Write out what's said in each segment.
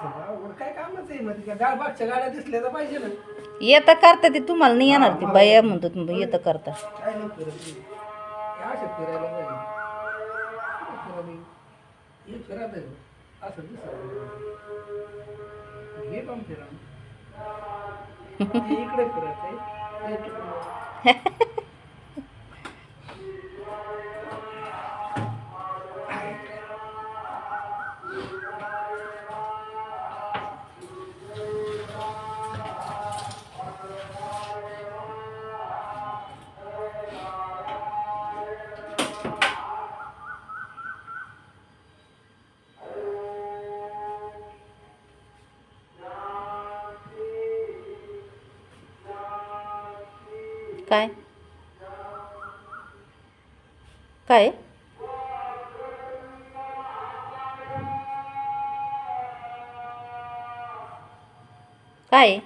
मध्ये का गाळबागच्या गाड्या दिसल्या तर पाहिजे ना. येतं करता ते तुम्हाला नाही येणार ते. बाया म्हणतो तुम्ही येतं करता. काय नाही फिरत नाही. हे असं फिरायला पाहिजे. फिरायला नाही. हे फिरत आहे असं दिसत हे पण फिरा हे इकडे फिरत आहे तिकडे. काय काय काय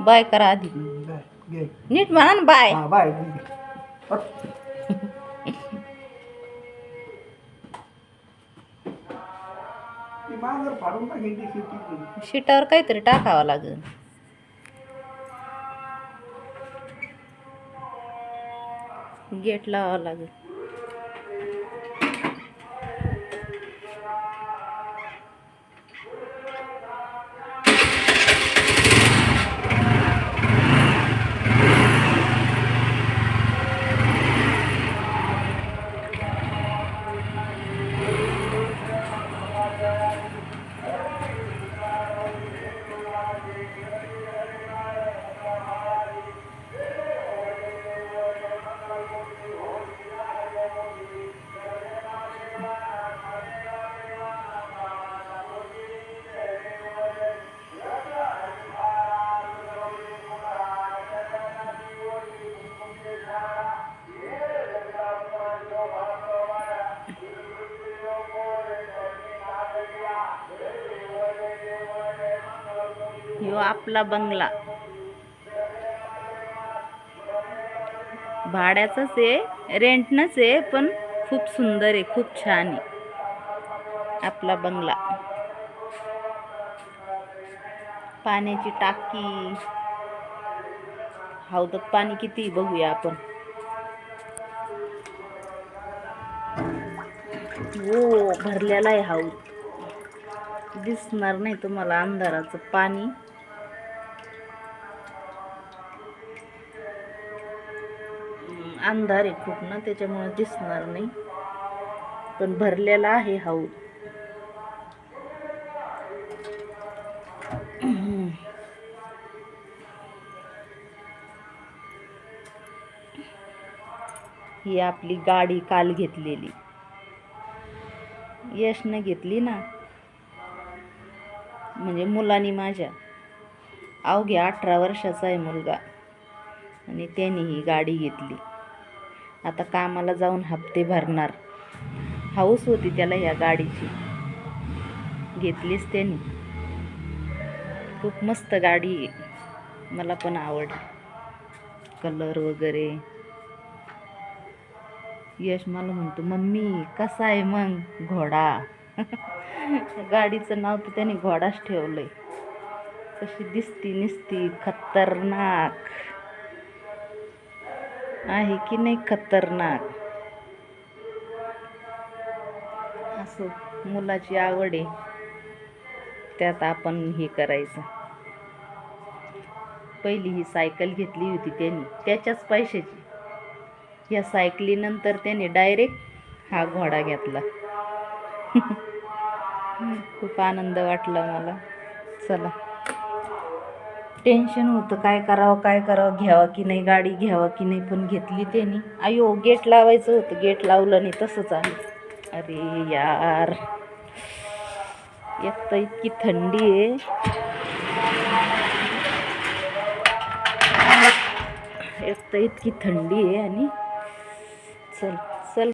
बाय करा आधी. नीट म्हणा ना बाय. हा, बाय. शिटावर काहीतरी टाकावं लागेल. गेट लावावं लागेल. ह्यो आपला बंगला. भाड्याचंच आहे रेंटनच आहे पण खूप सुंदर आहे खूप छान आहे. आपला बंगला. पाण्याची टाकी. हौदात पाणी किती बघूया आपण. हो भरलेला आहे हाऊ दिसणार नाही तुम्हाला अंधाराचं पाणी. अंधार आहे खूप ना त्याच्यामुळे दिसणार नाही. पण भरलेला आहे हाऊस ही आपली गाडी काल घेतलेली. यशनं घेतली ना. म्हणजे मुलानी माझ्या. अवघ्या अठरा वर्षाचा आहे मुलगा. आणि त्यांनी ही गाडी घेतली. आता कामाला जाऊन हप्ते भरणार. हाऊस होती त्याला ह्या गाडीची. घेतलीच त्याने. खूप मस्त गाडी आहे. मला पण आवडली. कलर वगैरे. यश मला म्हणतो मम्मी कसा आहे मग घोडा? गाडीचं नाव तर त्याने घोडाच ठेवलंय. कशी दिसती निसती खतरनाक. आहे की नाही खतरनाक? असो मुलाची आवड आहे त्यात आपण हे करायचं. पहिली ही सायकल घेतली होती त्यांनी त्याच्याच पैशाची. या सायकलीनंतर त्याने डायरेक्ट हा घोडा घेतला. खूप आनंद वाटला मला. चला. टेन्शन होतं काय करावं काय करावं घ्यावं की नाही गाडी घ्यावं की नाही पण घेतली त्यांनी. अयो गेट लावायचं होतं गेट लावलं नाही तसंच आहे अरे यार एक तर इतकी थंडी आहे. एक तर इतकी थंडी आहे आणि चल.